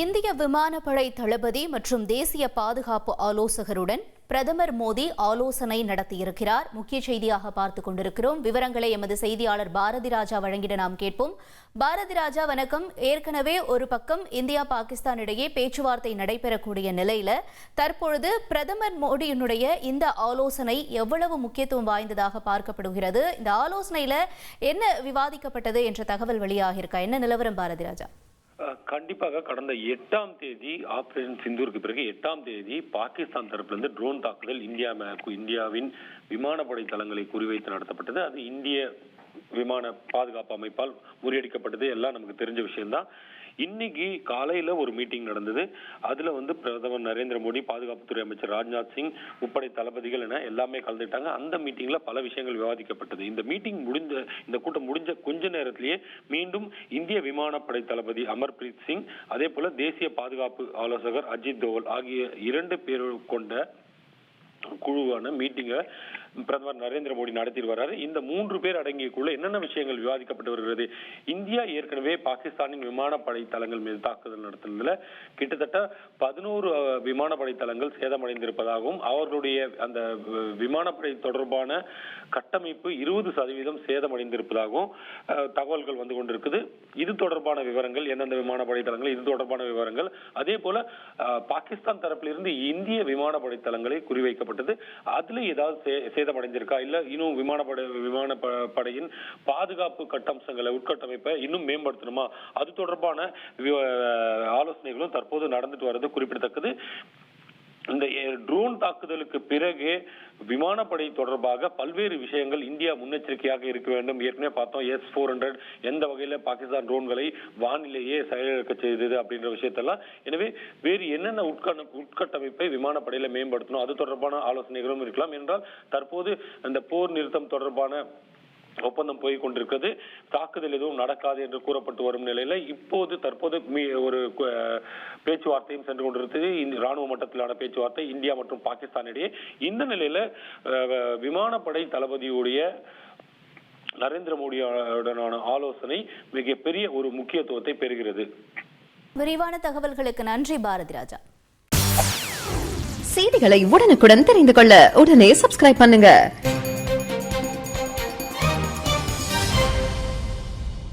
இந்திய விமானப்படை தளபதி மற்றும் தேசிய பாதுகாப்பு ஆலோசகருடன் பிரதமர் மோடி ஆலோசனை நடத்தியிருக்கிறார். முக்கிய செய்தியாக பார்த்துக் கொண்டிருக்கிறோம். விவரங்களை எமது செய்தியாளர் பாரதி ராஜா வழங்கிட நாம் கேட்போம். பாரதி ராஜா வணக்கம். ஏற்கனவே ஒரு பக்கம் இந்தியா பாகிஸ்தான் இடையே பேச்சுவார்த்தை நடைபெறக்கூடிய நிலையில தற்பொழுது பிரதமர் மோடியினுடைய இந்த ஆலோசனை எவ்வளவு முக்கியத்துவம் வாய்ந்ததாக பார்க்கப்படுகிறது? இந்த ஆலோசனையில என்ன விவாதிக்கப்பட்டது என்ற தகவல் வெளியாகியிருக்கா? என்ன நிலவரம் பாரதி ராஜா கண்டிப்பாக கடந்த எட்டாம் தேதி ஆபரேஷன் சிந்தூருக்கு பிறகு எட்டாம் தேதி பாகிஸ்தான் தரப்பிலிருந்து ட்ரோன் தாக்குதல் இந்தியா இந்தியாவின் விமானப்படை தளங்களை குறிவைத்து நடத்தப்பட்டது. அது இந்திய விமான பாதுகாப்பு அமைப்பால் முறியடிக்கப்பட்டது எல்லாம் நமக்கு தெரிஞ்ச விஷயம்தான். இன்னைக்கு காலையில ஒரு மீட்டிங் நடந்தது. அதுல வந்து பிரதமர் நரேந்திர மோடி பாதுகாப்புத்துறை அமைச்சர் ராஜ்நாத் சிங் முப்படை தளபதிகள் என எல்லாமே கலந்துட்டாங்க அந்த மீட்டிங்ல பல விஷயங்கள் விவாதிக்கப்பட்டது. இந்த மீட்டிங் முடிஞ்ச இந்த கூட்டம் முடிஞ்ச கொஞ்ச நேரத்திலேயே மீண்டும் இந்திய விமானப்படை தளபதி அமர்பிரீத் சிங் அதே போல தேசிய பாதுகாப்பு ஆலோசகர் அஜித் தோவல் ஆகிய இரண்டு பேர் கொண்ட குழுவான மீட்டிங்கை பிரதமர் நரேந்திர மோடி நடத்தி வர்றாரு. இந்த மூன்று பேர் அடங்கிய குழு என்னென்ன விஷயங்கள் விவாதிக்கப்பட்டு வருகிறது? இந்தியா ஏற்கனவே பாகிஸ்தானின் விமானப்படை தளங்கள் மீது தாக்குதல் நடத்தினதுல கிட்டத்தட்ட பதினோரு விமானப்படை தளங்கள் சேதமடைந்திருப்பதாகவும் அவர்களுடைய அந்த விமானப்படை தொடர்பான கட்டமைப்பு இருபது சதவீதம் சேதமடைந்திருப்பதாகவும் தகவல்கள் வந்து கொண்டிருக்குது. இது தொடர்பான விவரங்கள் எந்தெந்த விமானப்படை தளங்கள் இது தொடர்பான விவரங்கள். அதே போல பாகிஸ்தான் தரப்பிலிருந்து இந்திய விமானப்படை தளங்களை குறிவைக்கப்பட்டது. அதுல ஏதாவது சேதமடைஞ்சிருக்கா? இல்ல இன்னும் விமானப்படை விமான ப- படையின் பாதுகாப்பு கட்டம்சங்களை உட்கட்டமைப்பை இன்னும் மேம்படுத்தணுமா? அது தொடர்பான ஆலோசனைகளும் தற்போது நடந்துட்டு வர்றது குறிப்பிடத்தக்கது. இந்த ட்ரோன் தாக்குதலுக்கு பிறகு விமானப்படை தொடர்பாக பல்வேறு விஷயங்கள் இந்தியா முன்னெச்சரிக்கையாக இருக்க வேண்டும். ஏற்கனவே பார்த்தோம் எஸ் ஃபோர் ஹண்ட்ரட் எந்த வகையில் பாகிஸ்தான் ட்ரோன்களை வானிலேயே செயலிழக்க செய்தது அப்படின்ற விஷயத்தெல்லாம். எனவே வேறு என்னென்ன உட்கண உட்கட்டமைப்பை விமானப்படையில் மேம்படுத்தணும் அது தொடர்பான ஆலோசனைகளும் இருக்கலாம். என்றால் தற்போது அந்த போர் நிறுத்தம் தொடர்பான ஒப்பந்தம் போய் கொண்டிருக்கிறது தாக்குதல் எதுவும் நடக்காது என்று கூறப்பட்டு வரும் நிலையில இப்போது தற்போது மீ- ஒரு பேச்சுவார்த்தையும் சென்று கொண்டிருக்கிறது இந்த ராணுவ மட்டத்திலான பேச்சுவார்த்தை இந்தியா மற்றும் பாகிஸ்தான் இடையே. இந்த நிலையில விமானப்படை தளபதியுடைய நரேந்திர மோடியுடனான ஆலோசனை மிகப்பெரிய ஒரு முக்கியத்துவத்தை பெறுகிறது. விரிவான தகவல்களுக்கு நன்றி பாரதி ராஜா. செய்திகளை உடனுக்குடன் தெரிந்து கொள்ள உடனே சப்ஸ்கிரைப் பண்ணுங்க.